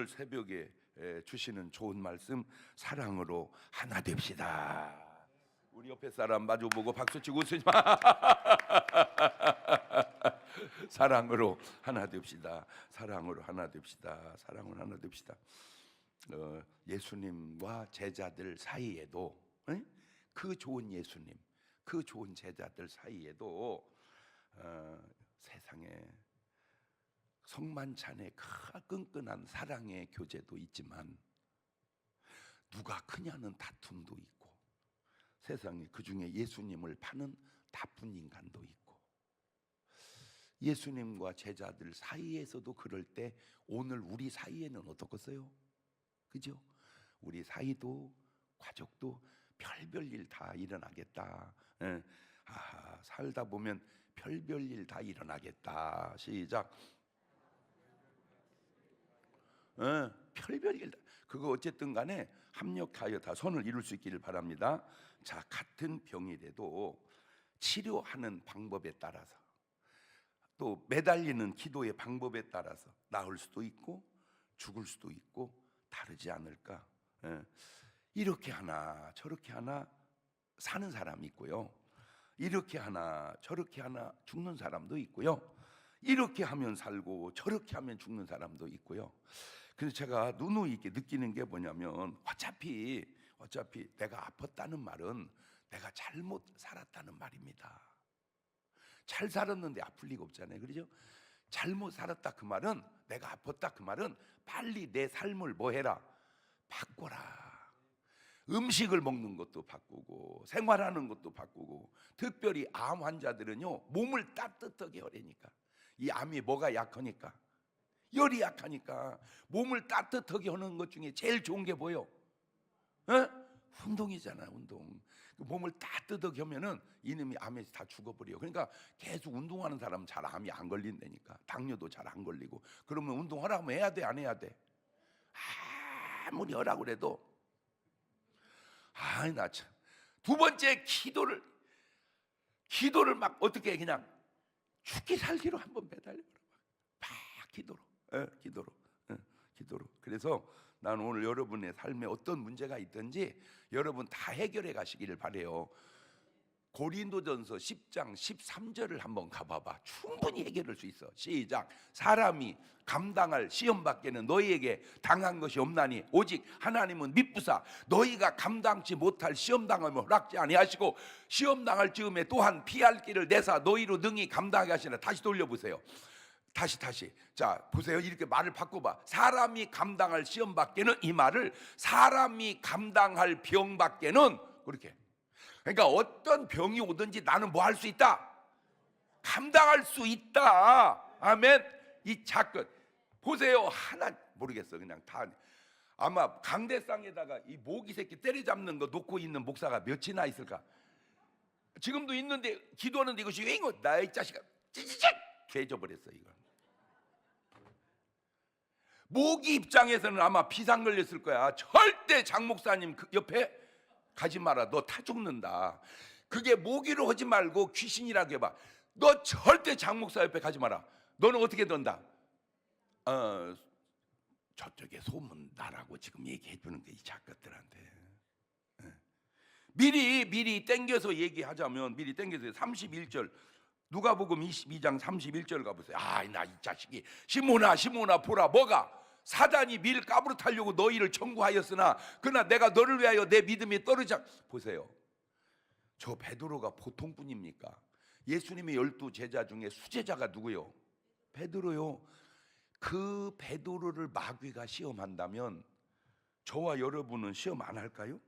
오늘 새벽에 에, 주시는 좋은 말씀 사랑으로 하나 됩시다. 우리 옆에 사람 마주보고 박수치고 웃으지 마. 사랑으로 하나 됩시다. 사랑으로 하나 됩시다. 사랑으로 하나 됩시다. 어, 예수님과 제자들 사이에도 에? 그 좋은 예수님, 그 좋은 제자들 사이에도 어, 세상에 성만찬의 큰 끈끈한 사랑의 교제도 있지만 누가 크냐는 다툼도 있고 세상에 그 중에 예수님을 파는 나쁜 인간도 있고 예수님과 제자들 사이에서도 그럴 때 오늘 우리 사이에는 어떻겠어요? 그죠? 우리 사이도 가족도 별별 일 다 일어나겠다. 예. 아, 살다 보면 별별 일 다 일어나겠다. 시작. 어, 별별 일 다. 그거 어쨌든 간에 합력하여 다 선을 이룰 수 있기를 바랍니다. 자, 같은 병이라도 치료하는 방법에 따라서 또 매달리는 기도의 방법에 따라서 나을 수도 있고 죽을 수도 있고 다르지 않을까? 예. 이렇게 하나 저렇게 하나 사는 사람이 있고요. 이렇게 하나 저렇게 하나 죽는 사람도 있고요. 이렇게 하면 살고 저렇게 하면 죽는 사람도 있고요. 그래서 제가 누누이 있게 느끼는 게 뭐냐면 어차피 어차피 내가 아팠다는 말은 내가 잘못 살았다는 말입니다. 잘 살았는데 아플 리가 없잖아요. 그렇죠? 잘못 살았다 그 말은 내가 아팠다 그 말은 빨리 내 삶을 뭐 해라? 바꿔라. 음식을 먹는 것도 바꾸고 생활하는 것도 바꾸고 특별히 암 환자들은요 몸을 따뜻하게 하려니까 이 암이 뭐가 약하니까 열이 약하니까 몸을 따뜻하게 하는 것 중에 제일 좋은 게 뭐요? 어? 운동이잖아 운동. 그 몸을 따뜻하게 하면은 이놈이 암에서 다 죽어버려. 그러니까 계속 운동하는 사람은 잘 암이 안 걸린다니까. 당뇨도 잘 안 걸리고. 그러면 운동하라면 해야 돼 안 해야 돼? 아무리 하라고 그래도. 아이 나참두 번째 기도를 기도를 막 어떻게 그냥? 죽기 살기로 한번 매달려 막 기도로 예, 기도로 예, 기도로 그래서 나는 오늘 여러분의 삶에 어떤 문제가 있든지 여러분 다 해결해 가시기를 바래요. 고린도전서 10장 13절을 한번 가봐봐. 충분히 해결할 수 있어. 시작. 사람이 감당할 시험 밖에는 너희에게 당한 것이 없나니 오직 하나님은 미쁘사 너희가 감당치 못할 시험 당함을 허락지 아니하시고 시험 당할 즈음에 또한 피할 길을 내사 너희로 능히 감당하게 하시나 다시 돌려보세요. 다시 다시. 자 보세요. 이렇게 말을 바꿔봐. 사람이 감당할 시험 밖에는 이 말을 사람이 감당할 병 밖에는 그렇게. 그러니까 어떤 병이 오든지 나는 뭐 할 수 있다? 감당할 수 있다. 아멘. 이 작은 보세요. 하나 모르겠어. 그냥 다. 아마 강대상에다가 이 모기 새끼 때려잡는 거 놓고 있는 목사가 몇이나 있을까? 지금도 있는데 기도하는데 이것이 왜 이거? 나의 자식아. 찌찌찌! 개져버렸어 이거 모기 입장에서는 아마 비상 걸렸을 거야. 절대 장 목사님 그 옆에 가지 마라. 너 타 죽는다. 그게 모기로 하지 말고 귀신이라고 해봐. 너 절대 장 목사 옆에 가지 마라. 너는 어떻게 된다? 어, 저쪽에 소문 나라고 지금 얘기해 주는 게 이 작가들한테. 예. 미리 미리 땡겨서 얘기하자면 미리 땡겨서 31절 누가복음 22장 31절 가보세요. 아, 나 이 자식이 시모나 시모나 보라 뭐가 사단이 밀 까부르타려고 너희를 청구하였으나 그러나 내가 너를 위하여 내 믿음이 떨어져 보세요. 저 베드로가 보통 분입니까? 예수님의 열두 제자 중에 수제자가 누구요? 베드로요. 그 베드로를 마귀가 시험한다면 저와 여러분은 시험 안 할까요?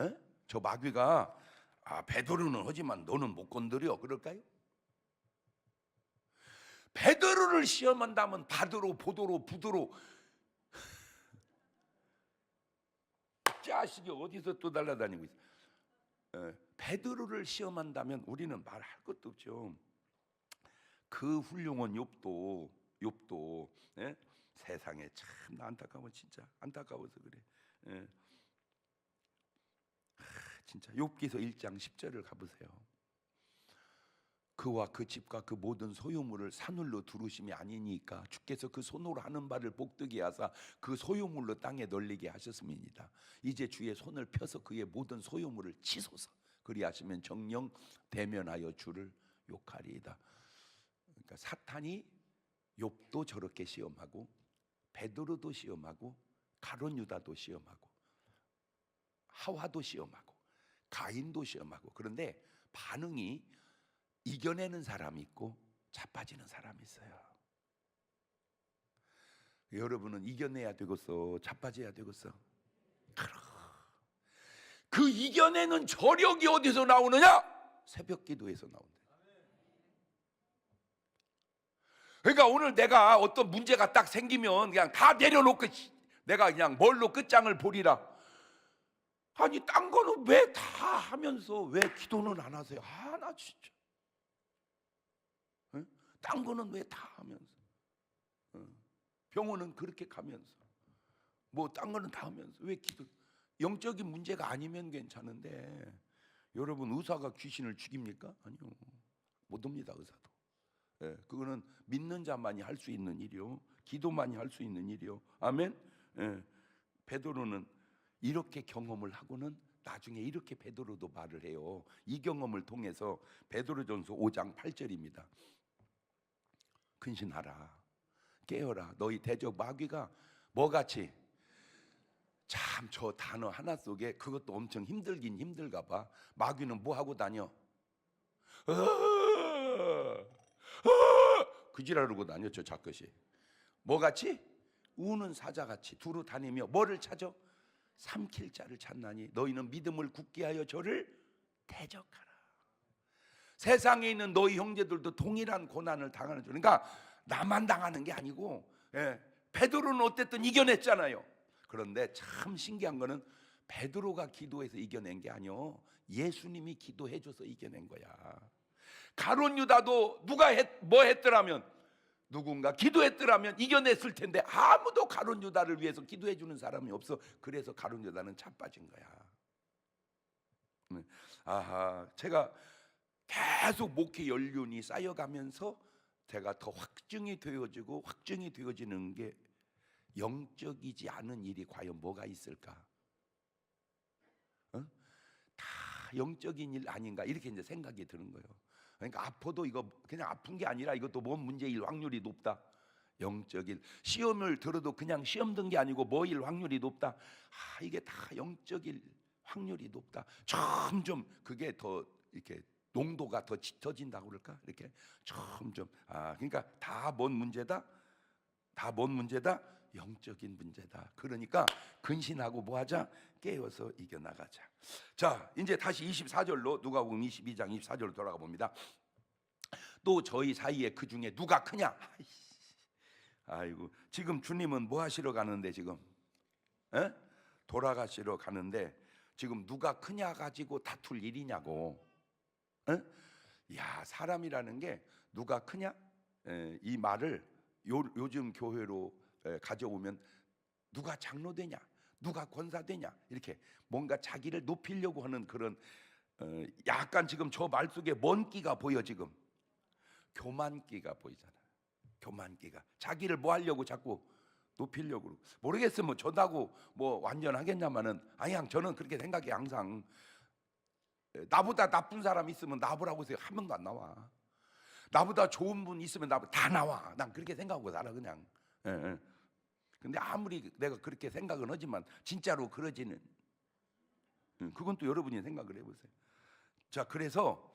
에? 저 마귀가 아 베드로는 하지만 너는 못 건드려 그럴까요? 베드로를 시험한다면 바드로 보도로 부도로 자식이 어디서 또 날아다니고 있어? 에, 베드로를 시험한다면 우리는 말할 것도 없죠. 그 훌륭한 욥도 욥도 예? 세상에 참 안타까워 진짜 안타까워서 그래. 예. 하, 진짜 욥기서 1장 10절을 가보세요. 그와 그 집과 그 모든 소유물을 산울로 두르심이 아니니까 주께서 그 손으로 하는 바를 복되게 하사 그 소유물로 땅에 널리게 하셨습니다. 이제 주의 손을 펴서 그의 모든 소유물을 치소서. 그리하시면 정령 대면하여 주를 욕하리이다. 그러니까 사탄이 욥도 저렇게 시험하고 베드로도 시험하고 가론 유다도 시험하고 하와도 시험하고 가인도 시험하고 그런데 반응이 이겨내는 사람이 있고 자빠지는 사람이 있어요. 여러분은 이겨내야 되겠어, 자빠져야 되겠어. 그 이겨내는 저력이 어디서 나오느냐? 새벽 기도에서 나온다. 그러니까 오늘 내가 어떤 문제가 딱 생기면 그냥 다 내려놓고 씨, 내가 그냥 뭘로 끝장을 보리라. 아니 딴 거는 왜 다 하면서 왜 기도는 안 하세요? 아 나 진짜. 응? 딴 거는 왜 다 하면서? 응. 병원은 그렇게 가면서 뭐 딴 거는 다 하면서 왜 기도? 영적인 문제가 아니면 괜찮은데 여러분 의사가 귀신을 죽입니까? 아니요 못 옵니다 의사도. 예, 그거는 믿는 자만이 할 수 있는 일이요, 기도만이 할 수 있는 일이요. 아멘. 예, 베드로는 이렇게 경험을 하고는 나중에 이렇게 베드로도 말을 해요. 이 경험을 통해서 베드로전서 5장 8절입니다. 근신하라, 깨어라. 너희 대적 마귀가 뭐 같이 참 저 단어 하나 속에 그것도 엄청 힘들긴 힘들가 봐. 마귀는 뭐 하고 다녀? 어, 어, 그지라르고 다녀 저 작것이. 뭐 같이? 우는 사자같이 두루 다니며 뭐를 찾아? 삼킬 자를 찾나니 너희는 믿음을 굳게 하여 저를 대적하라. 세상에 있는 너희 형제들도 동일한 고난을 당하는 줄. 그러니까 나만 당하는 게 아니고 예, 베드로는 어쨌든 이겨냈잖아요. 그런데 참 신기한 거는 베드로가 기도해서 이겨낸 게 아니요. 예수님이 기도해 줘서 이겨낸 거야. 가론 유다도 누가 했, 뭐 했더라면 누군가 기도했더라면 이겨냈을 텐데 아무도 가론 유다를 위해서 기도해 주는 사람이 없어. 그래서 가론 유다는 자빠진 거야. 네. 아하, 제가 계속 목회 연륜이 쌓여가면서 제가 더 확증이 되어지고 확증이 되어지는 게 영적이지 않은 일이 과연 뭐가 있을까? 어? 다 영적인 일 아닌가 이렇게 이제 생각이 드는 거예요. 그러니까 아파도 이거 그냥 아픈 게 아니라 이것도 뭔 문제일 확률이 높다. 영적인 시험을 들어도 그냥 시험 든 게 아니고 뭐일 확률이 높다. 아 이게 다 영적일 확률이 높다. 점점 그게 더 이렇게 농도가 더 짙어진다고 그럴까? 이렇게 점점 아 그러니까 다 뭔 문제다? 다 뭔 문제다? 영적인 문제다. 그러니까 근신하고 뭐 하자? 깨어서 이겨 나가자. 자, 이제 다시 24절로 누가복음 22장 24절로 돌아가 봅니다. 또 저희 사이에 그 중에 누가 크냐? 아이고, 지금 주님은 뭐 하시러 가는데 지금? 에? 돌아가시러 가는데 지금 누가 크냐 가지고 다툴 일이냐고. 에? 야, 사람이라는 게 누가 크냐? 에, 이 말을 요, 요즘 교회로 에, 가져오면 누가 장로 되냐, 누가 권사 되냐 이렇게 뭔가 자기를 높이려고 하는 그런 어, 약간 지금 저 말 속에 먼 끼가 보여 지금 교만끼가 보이잖아. 교만끼가 자기를 뭐 하려고 자꾸 높이려고 뭐 저다고 뭐 완전 하겠냐마는 아니야 저는 그렇게 생각해 항상 에, 나보다 나쁜 사람 있으면 나보라고 해서 한 명도 안 나와. 나보다 좋은 분 있으면 나보다 다 나와. 난 그렇게 생각하고 살아 그냥. 예, 예. 근데 아무리 내가 그렇게 생각은 하지만 진짜로 그러지는 음, 그건 또 여러분이 생각을 해보세요. 자 그래서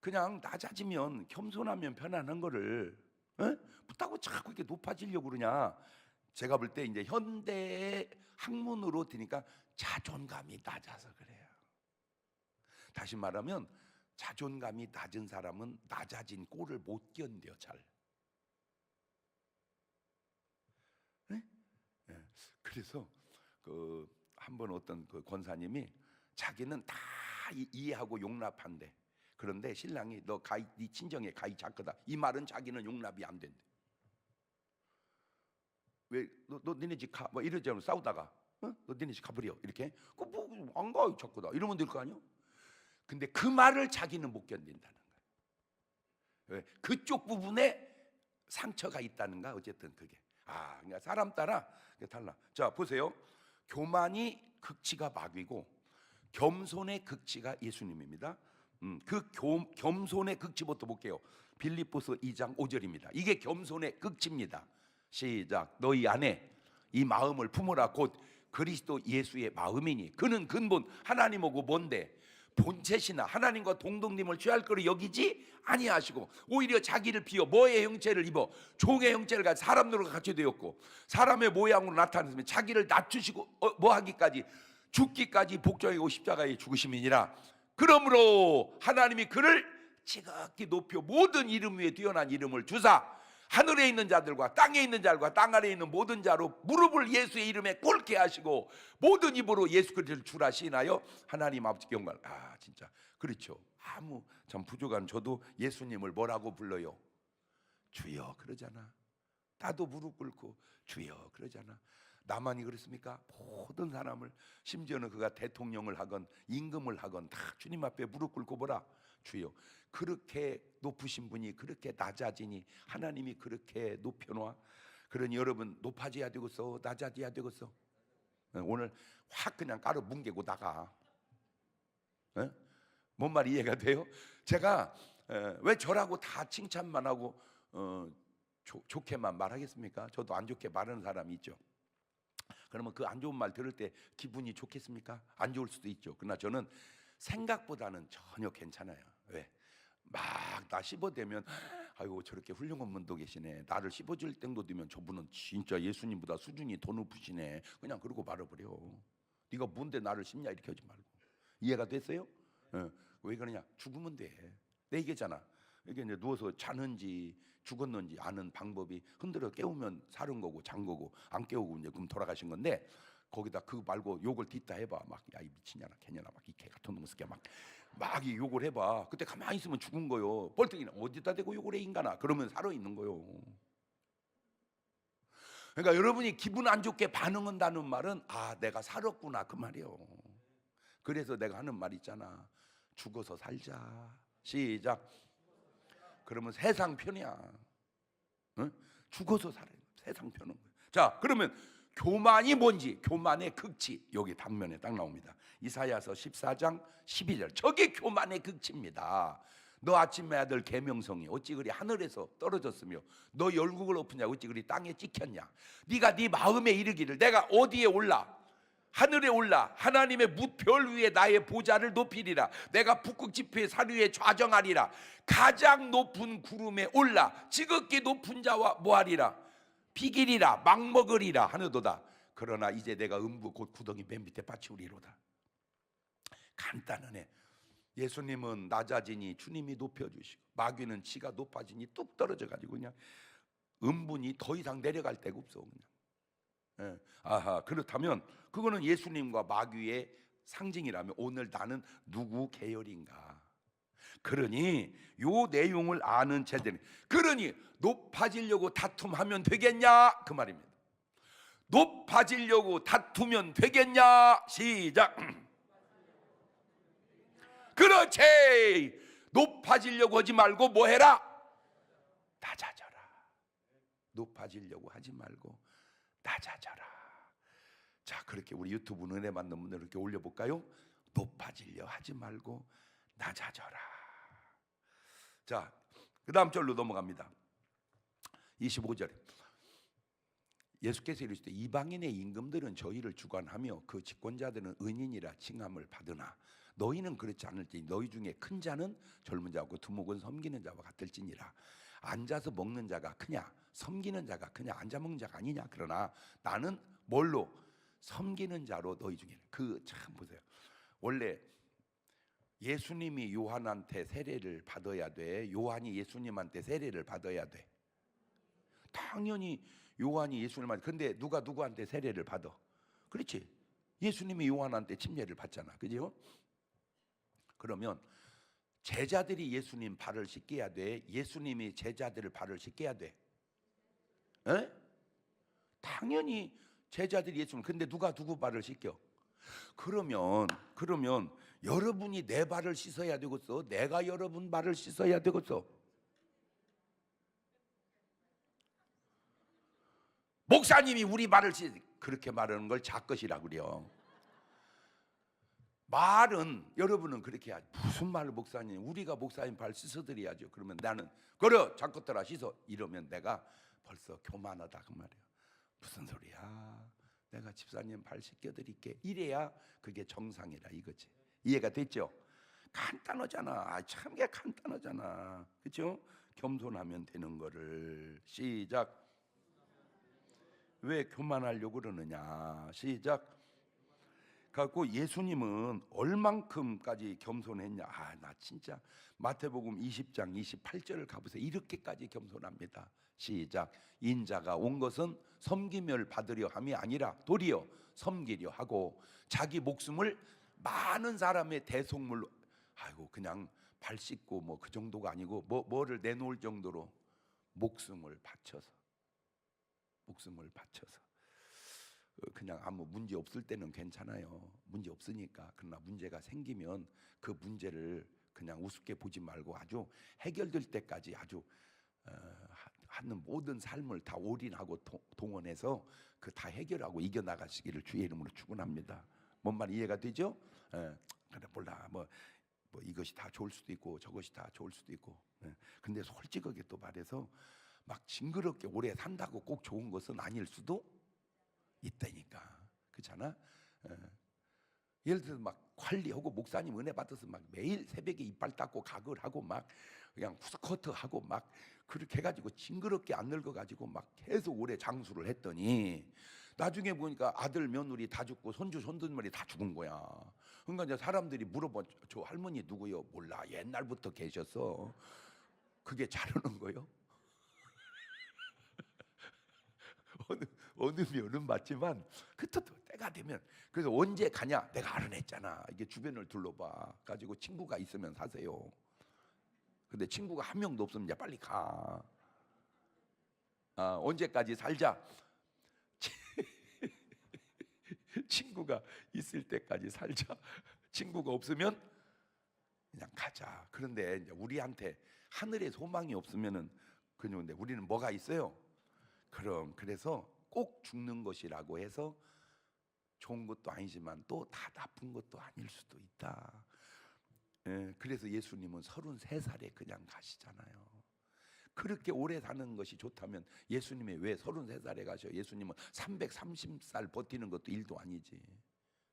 그냥 낮아지면 겸손하면 편안한 거를 에? 붙다고 자꾸 이렇게 높아지려고 그러냐? 제가 볼 때 이제 현대 학문으로 드니까 자존감이 낮아서 그래요. 다시 말하면 자존감이 낮은 사람은 낮아진 꼴을 못 견뎌 잘. 그래서 그 한 번 어떤 그 권사님이 자기는 다 이- 이해하고 용납한대. 그런데 신랑이 너 가이 네 친정에 가이 작거다. 이 말은 자기는 용납이 안 된대. 왜너 너 니네 집 가? 뭐 이러잖아 싸우다가 어? 너 니네 집 가버려 이렇게 그뭐안 가, 작거다 이러면 될 거 아니야? 근데 그 말을 자기는 못 견딘다는 거야. 왜? 그쪽 부분에 상처가 있다는가 어쨌든 그게 아 그러니까 사람 따라 달라. 자 보세요. 교만이 극치가 마귀고 겸손의 극치가 예수님입니다. 음, 그 겸, 겸손의 극치부터 볼게요. 빌립보서 2장 5절입니다. 이게 겸손의 극치입니다. 시작. 너희 안에 이 마음을 품으라 곧 그리스도 예수의 마음이니 그는 근본 하나님하고 뭔데 본체시나 하나님과 동등님을 취할 거로 여기지 아니하시고 오히려 자기를 비워 뭐의 형체를 입어? 종의 형체를 가지고 사람으로 같이 되었고 사람의 모양으로 나타났으면 자기를 낮추시고 어, 뭐 하기까지? 죽기까지 복종이고 십자가에 죽으심이니라. 그러므로 하나님이 그를 지극히 높여 모든 이름 위에 뛰어난 이름을 주사 하늘에 있는 자들과 땅에 있는 자들과 땅 아래에 있는 모든 자로 무릎을 예수의 이름에 꿇게 하시고 모든 입으로 예수 그리스도를 주라 시인하여 하나님 아버지 영광 아 진짜. 그렇죠. 아무 참 부족한 저도 예수님을 뭐라고 불러요? 주여 그러잖아. 나도 무릎 꿇고 주여 그러잖아. 나만이 그렇습니까? 모든 사람을 심지어는 그가 대통령을 하건 임금을 하건 다 주님 앞에 무릎 꿇고 보라? 주여 그렇게 높으신 분이 그렇게 낮아지니 하나님이 그렇게 높여놔 그러니 여러분 높아져야 되겠어 낮아져야 되겠어 어, 오늘 확 그냥 까르 뭉개고 나가 어? 뭔 말이 이해가 돼요? 제가 에, 왜 저라고 다 칭찬만 하고 어, 좋- 좋게만 말하겠습니까? 저도 안 좋게 말하는 사람이 있죠. 그러면 그 안 좋은 말 들을 때 기분이 좋겠습니까? 안 좋을 수도 있죠. 그러나 저는 생각보다는 전혀 괜찮아요. 왜? 막 나 씹어대면 아이고 저렇게 훌륭한 분도 계시네. 나를 씹어줄 정도 되면 저분은 진짜 예수님보다 수준이 더 높으시네. 그냥 그러고 말아버려. 네가 뭔데 나를 씹냐 이렇게 하지 말고. 이해가 됐어요? 어, 왜 그러냐? 죽으면 돼. 내 얘기잖아. 이게 이제 누워서 자는지 죽었는지 아는 방법이 흔들어 깨우면 사는 거고 잔 거고 안 깨우고 이제 그럼 돌아가신 건데 거기다 그 말고 욕을 딛다 해봐. 막 야 이 미친년아 개년아 막 이 개 같은 놈 새끼야. 막 막 이 욕을 해봐. 그때 가만히 있으면 죽은 거요. 뻘떡이나 어디다 대고 욕을 해 인간아. 그러면 살아 있는 거요. 그러니까 여러분이 기분 안 좋게 반응한다는 말은 아 내가 살았구나. 그 말이요. 그래서 내가 하는 말 있잖아. 죽어서 살자. 시작. 그러면 세상 편이야. 응? 죽어서 살아요. 세상 편은 거야. 자, 그러면 교만이 뭔지 교만의 극치. 여기 당면에 딱 나옵니다. 이사야서 14장 12절. 저게 교만의 극치입니다. 너 아침에 아들 계명성이 어찌 그리 하늘에서 떨어졌으며 너 열국을 엎으냐 어찌 그리 땅에 찍혔냐? 네가 네 마음에 이르기를 내가 어디에 올라? 하늘에 올라. 하나님의 무별 위에 나의 보좌를 높이리라. 내가 북극 산 위에 좌정하리라. 가장 높은 구름에 올라. 지극히 높은 자와 뭐하리라 비기리라 막먹으리라 하느도다 그러나 이제 내가 음부 곧 구덩이 맨 밑에 받치우리로다 간단하네 예수님은 낮아지니 주님이 높여주시고 마귀는 지가 높아지니 뚝 떨어져 가지고 그냥 음분이 더 이상 내려갈 데가 없어 그냥 예. 아하 그렇다면 그거는 예수님과 마귀의 상징이라면 오늘 나는 누구 계열인가? 그러니 요 내용을 아는 제대로 그러니 높아지려고 다툼하면 되겠냐 그 말입니다. 높아지려고 다투면 되겠냐 시작. 그렇지 높아지려고 하지 말고 뭐 해라 낮아져라. 높아지려고 하지 말고 낮아져라. 자, 그렇게 우리 유튜브 은혜 받는 분들 이렇게 올려볼까요? 높아지려 하지 말고 낮아져라. 자, 그 다음 절로 넘어갑니다. 25절. 예수께서 이르시되 이방인의 임금들은 저희를 주관하며 그 집권자들은 은인이라 칭함을 받으나 너희는 그렇지 않을지 너희 중에 큰 자는 젊은 자고 두목은 섬기는 자와 같을지니라 앉아서 먹는 자가 크냐 섬기는 자가 크냐 앉아 먹는 자가 아니냐 그러나 나는 뭘로 섬기는 자로 너희 중에 그 참 보세요 원래 예수님이 요한한테 세례를 받아야 돼 요한이 예수님한테 세례를 받아야 돼 당연히 요한이 예수님한테 근데 누가 누구한테 세례를 받아 그렇지 예수님이 요한한테 침례를 받잖아 그죠 그러면 제자들이 예수님 발을 씻겨야 돼. 예수님이 제자들을 발을 씻겨야 돼. 에? 당연히 제자들이 예수님. 근데 누가 누구 발을 씻겨? 그러면 그러면 여러분이 내 발을 씻어야 되겠어. 내가 여러분 발을 씻어야 되겠어. 목사님이 우리 발을 씻 그렇게 말하는 걸 작것이라 그래요. 말은 여러분은 그렇게 해야지. 무슨 말을 목사님 우리가 목사님 발 씻어드려야죠. 그러면 나는 그래 작것들아 씻어 이러면 내가 벌써 교만하다 그 말이야. 무슨 소리야? 내가 집사님 발 씻겨드릴게. 이래야 그게 정상이라 이거지. 이해가 됐죠 간단하잖아 아, 참게 간단하잖아 그렇죠 겸손하면 되는 거를 시작 왜 교만하려고 그러느냐 시작 갖고 예수님은 얼만큼까지 겸손했냐? 아, 나 진짜 마태복음 20장 28절을 가보세요. 이렇게까지 겸손합니다. 시작. 인자가 온 것은 섬김을 받으려 함이 아니라 도리어 섬기려 하고 자기 목숨을 많은 사람의 대속물로 아이고 그냥 발 씻고 뭐 그 정도가 아니고 뭐 뭐를 내놓을 정도로 목숨을 바쳐서 목숨을 바쳐서 어, 그냥 아무 문제 없을 때는 괜찮아요. 문제 없으니까. 그러나 문제가 생기면 그 문제를 그냥 우습게 보지 말고 아주 해결될 때까지 아주 어, 하- 하는 모든 삶을 다 올인하고 동- 동원해서 그 다 해결하고 이겨 나가시기를 주의 이름으로 축원합니다. 뭔 말 이해가 되죠? 예, 그래 몰라 뭐, 뭐 이것이 다 좋을 수도 있고 저것이 다 좋을 수도 있고. 예. 근데 솔직하게 또 말해서 막 징그럽게 오래 산다고 꼭 좋은 것은 아닐 수도 있다니까 그렇잖아 예. 예를 들어서 막 관리하고 목사님 은혜 받아서 막 매일 새벽에 이빨 닦고 가글 하고 막 그냥 스커트 하고 막 그렇게 해가지고 징그럽게 안 늙어가지고 막 계속 오래 장수를 했더니 나중에 보니까 아들 며느리 다 죽고 손주 손들머리 다 죽은 거야. 그러니까 이제 사람들이 물어봐 저 할머니 누구요? 몰라 옛날부터 계셨어. 그게 자르는 거요? 어느 어느 면은 맞지만 그또 때가 되면 그래서 언제 가냐 내가 알아냈잖아 이게 주변을 둘러봐 가지고 친구가 있으면 사세요 근데 친구가 한 명도 없으면 이제 빨리 가 아, 언제까지 살자 친구가 있을 때까지 살자 친구가 없으면 그냥 가자 그런데 우리한테 하늘에 소망이 없으면은 그런데 우리는 뭐가 있어요 그럼 그래서 꼭 죽는 것이라고 해서 좋은 것도 아니지만 또 다 나쁜 것도 아닐 수도 있다. 예, 그래서 예수님은 33살에 그냥 가시잖아요. 그렇게 오래 사는 것이 좋다면 예수님이 왜 33살에 가셔? 예수님은 330살 버티는 것도 일도 아니지.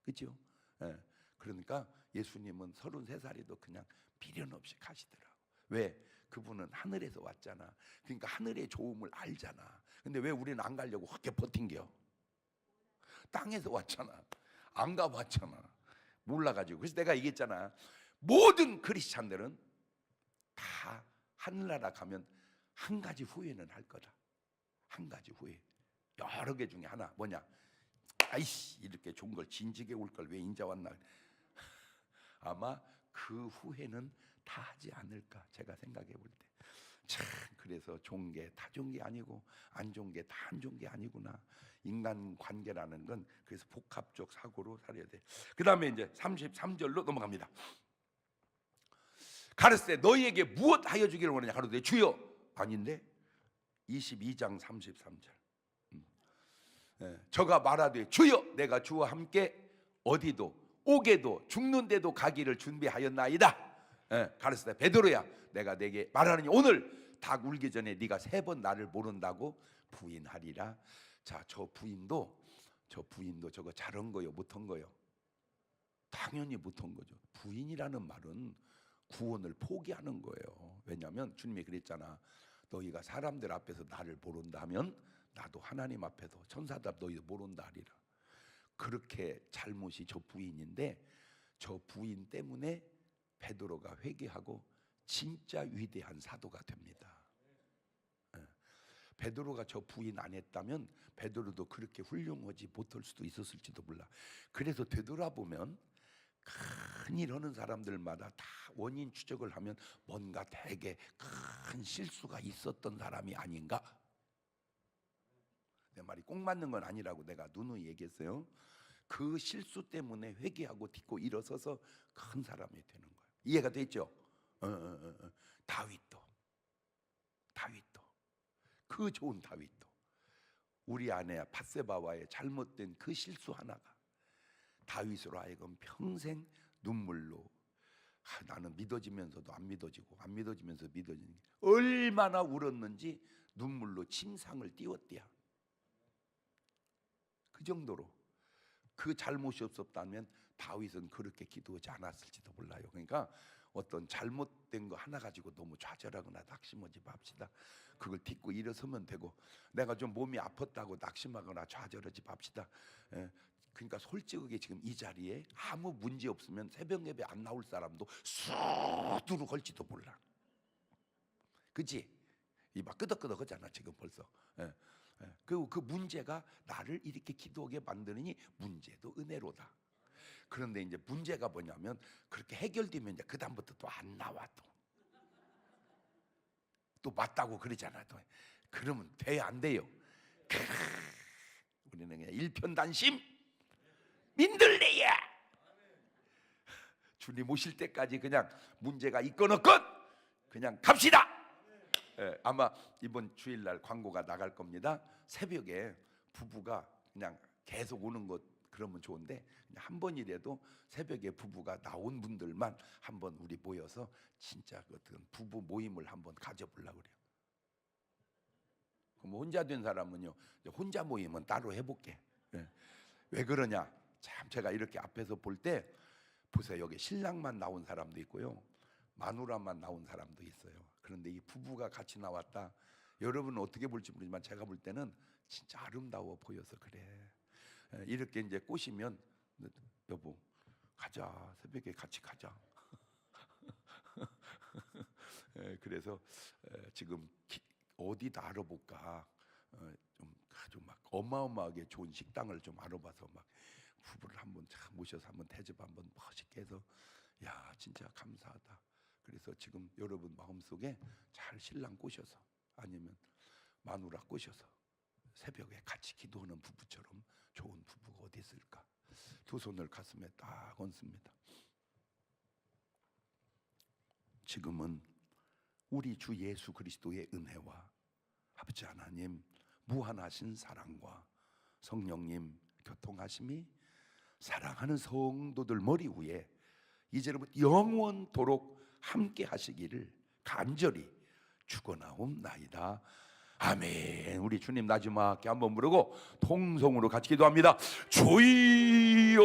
그렇죠? 예, 그러니까 예수님은 33살에도 그냥 미련 없이 가시더라고. 왜? 그분은 하늘에서 왔잖아. 그러니까 하늘의 좋음을 알잖아. 근데 왜 우리는 안 가려고 그렇게 버틴겨? 땅에서 왔잖아. 안 가봤잖아. 몰라가지고. 그래서 내가 얘기했잖아. 모든 크리스찬들은 다 하늘나라 가면 한 가지 후회는 할 거다. 한 가지 후회. 여러 개 중에 하나 뭐냐? 아이씨 이렇게 좋은 걸 진지게 올 걸 왜 인자 왔나? 아마 그 후회는 다 하지 않을까 제가 생각해 볼 때. 참 그래서 좋은 게 다 좋은 게 아니고 안 좋은 게 다 안 좋은 게 아니구나. 인간 관계라는 건 그래서 복합적 사고로 살아야 돼. 그다음에 이제 33절로 넘어갑니다. 가르스되 너희에게 무엇 하여 주기를 원하냐 가로되 주여 아닌데 22장 33절. 음. 예, 저가 말하되 주여 내가 주와 함께 어디도 오게도 죽는데도 가기를 준비하였나이다. 예, 가르스되 베드로야 내가 내게 말하느니 오늘 닭 울기 전에 네가 세 번 나를 모른다고 부인하리라. 자, 저 부인도 저 부인도 저거 잘한 거요, 못한 거요? 당연히 못한 거죠. 부인이라는 말은 구원을 포기하는 거예요. 왜냐하면 주님이 그랬잖아. 너희가 사람들 앞에서 나를 모른다면 나도 하나님 앞에서 천사들 앞 너희 모른다 하리라. 그렇게 잘못이 저 부인인데 저 부인 때문에 베드로가 회개하고 진짜 위대한 사도가 됩니다. 예. 베드로가 저 부인 안 했다면 베드로도 그렇게 훌륭하지 못할 수도 있었을지도 몰라. 그래서 되돌아보면 큰일 하는 사람들마다 다 원인 추적을 하면 뭔가 되게 큰 실수가 있었던 사람이 아닌가? 내 말이 꼭 맞는 건 아니라고 내가 누누이 얘기했어요. 그 실수 때문에 회개하고 딛고 일어서서 큰 사람이 되는 거예요. 이해가 됐죠? 어, 어, 어, 어. 다윗도, 다윗도, 그 좋은 다윗도 우리 아내 바세바와의 잘못된 그 실수 하나가 다윗으로 하여금 평생 눈물로 아, 나는 믿어지면서도 안 믿어지고 안 믿어지면서 믿어지는 게 얼마나 울었는지 눈물로 침상을 띄웠대야. 그 정도로 그 잘못이 없었다면 다윗은 그렇게 기도하지 않았을지도 몰라요. 그러니까 어떤 잘못된 거 하나 가지고 너무 좌절하거나 낙심하지 맙시다. 그걸 딛고 일어서면 되고 내가 좀 몸이 아팠다고 낙심하거나 좌절하지 맙시다. 예, 그러니까 솔직하게 지금 이 자리에 아무 문제 없으면 새벽 예배 안 나올 사람도 수두루 걸지도 몰라. 그지? 이막 끄덕끄덕 하잖아 지금 벌써. 예, 예. 그리고 그 문제가 나를 이렇게 기도하게 만드느니 문제도 은혜로다. 그런데 이제 문제가 뭐냐면 그렇게 해결되면 이제 그 다음부터 또 안 나와 또. 또 맞다고 그러잖아 또. 그러면 돼 안 돼요? 크으, 우리는 그냥 일편단심 민들레야. 주님 오실 때까지 그냥 문제가 있건 없건 그냥 갑시다. 예, 아마 이번 주일날 광고가 나갈 겁니다. 새벽에 부부가 그냥 계속 오는 것 그러면 좋은데 한 번이라도 새벽에 부부가 나온 분들만 한번 우리 모여서 진짜 그 어떤 부부 모임을 한번 가져보려고 그래요. 그럼 혼자 된 사람은요 혼자 모임은 따로 해볼게. 예. 왜 그러냐? 참 제가 이렇게 앞에서 볼 때 보세요 여기 신랑만 나온 사람도 있고요 마누라만 나온 사람도 있어요. 그런데 이 부부가 같이 나왔다. 여러분은 어떻게 볼지 모르지만 제가 볼 때는 진짜 아름다워 보여서 그래. 예, 이렇게 이제 꼬시면 여보 가자 새벽에 같이 가자. 예, 그래서 에, 지금 기- 어디다 알아볼까 어, 좀 아주 막 어마어마하게 좋은 식당을 좀 알아봐서 막 부부를 한번 참 모셔서 한번 대접 한번 멋있게 해서 야 진짜 감사하다. 그래서 지금 여러분 마음속에 잘 신랑 꼬셔서 아니면 마누라 꼬셔서 새벽에 같이 기도하는 부부처럼 좋은 부부가 어디 있을까? 두 손을 가슴에 딱 얹습니다. 지금은 우리 주 예수 그리스도의 은혜와 아버지 하나님 무한하신 사랑과 성령님 교통하심이 사랑하는 성도들 머리 위에 이제부터 영원토록 함께 하시기를 간절히 축원하옵나이다. 아멘. 우리 주님 나지막히 한번 부르고 통성으로 같이 기도합니다. 주여